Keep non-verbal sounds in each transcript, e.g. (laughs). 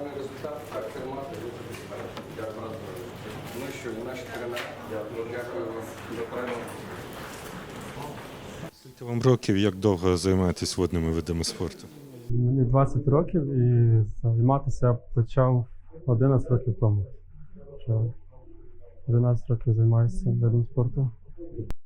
гарний результат, так тримати, рухатися вперед. Дякую. Ну що, і наші тренери. Дякую. Вам за перемогу. Скільки вам років, як довго займаєтесь водними видами спорту? Мені 20 років і займатися я почав 11 років тому. 11 років займаюся видом спорту.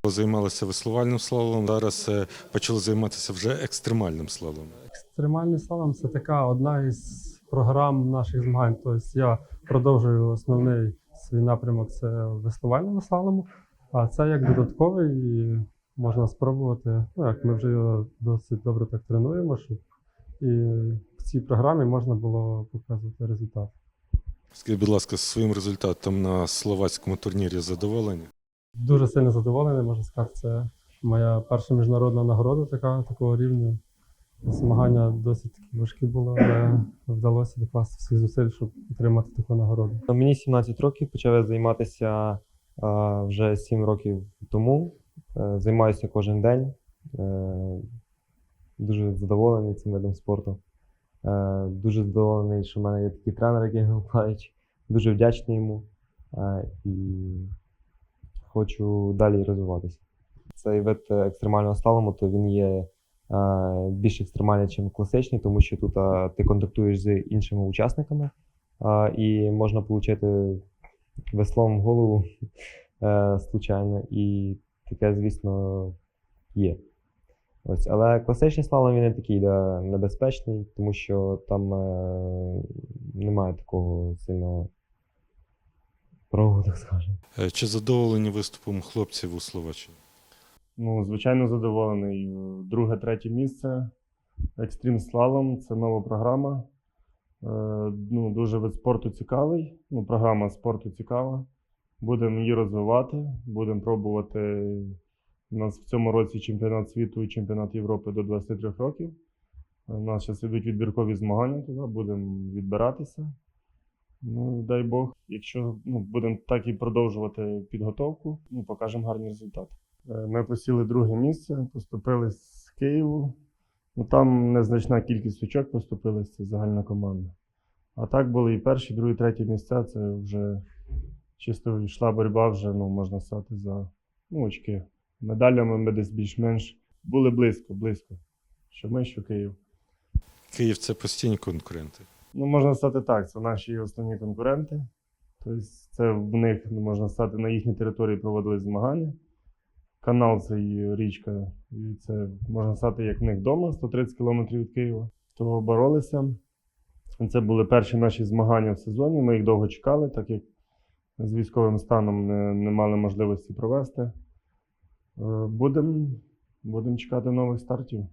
Займалися веслувальним слалом, зараз е, почали займатися вже екстремальним слалом. Екстремальний слалом це така одна із програм наших змагань. Тобто я продовжую основний свій напрямок це веслувального слалому, а це як додатковий і можна спробувати. Ну як ми вже його досить добре так тренуємо, щоб і в цій програмі можна було показувати результат. Скажіть, будь ласка, своїм результатом на словацькому турнірі задоволені? Дуже сильно задоволений, можна сказати. Це моя перша міжнародна нагорода така, такого рівня. Змагання досить такі важкі були, але вдалося докласти всіх зусиль, щоб отримати таку нагороду. Мені 17 років, почав я займатися а, вже 7 років тому. Е, Займаюся кожен день. Е, Дуже задоволений цим видом спорту. Е, Дуже задоволений, що в мене є такий тренер, як Євген Дуже вдячний йому е, і хочу далі розвиватися. Цей вид е, екстремального слалому, то він є е, більш екстремальний, ніж класичний, тому що тут е, ти контактуєш з іншими учасниками а, і можна отримати веслом в голову е, случайно, і таке, звісно, є. Ось, але класичний слалом він не такий да, небезпечний, тому що там е, немає такого сильного проводу, (laughs) скажемо. Е, Чи задоволені виступом хлопців у Словаччині? Ну, звичайно, задоволений. Друге, третє місце. Екстрім слалом це нова програма. Е, ну, дуже вид спорту цікавий. Ну, програма спорту цікава. Будемо її розвивати, будемо пробувати. У нас в цьому році чемпіонат світу і чемпіонат Європи до 23 років. У нас зараз йдуть відбіркові змагання туди, будемо відбиратися. Ну, дай Бог, якщо ну, будемо так і продовжувати підготовку, ну, покажемо гарні результати. Е, Ми посіли друге місце, поступили з Києву. Ну, там незначна кількість очок поступили, це загальна команда. А так були і перші, і другі, треті місця. Це вже чисто йшла боротьба, вже ну, можна сказати, за ну, очки. Медалями ми десь більш-менш були близько, близько. Що ми, що Київ. Київ це постійні конкуренти. Ну, можна сказати так, це наші основні конкуренти. Тобто, це в них, ну, можна сказати, на їхній території проводили змагання. Канал це і річка, і це можна сказати, як в них вдома, 130 кілометрів від Києва. Того боролися. Це були перші наші змагання в сезоні. Ми їх довго чекали, так як з військовим станом не, не мали можливості провести. Будемо будем чекати нових стартів.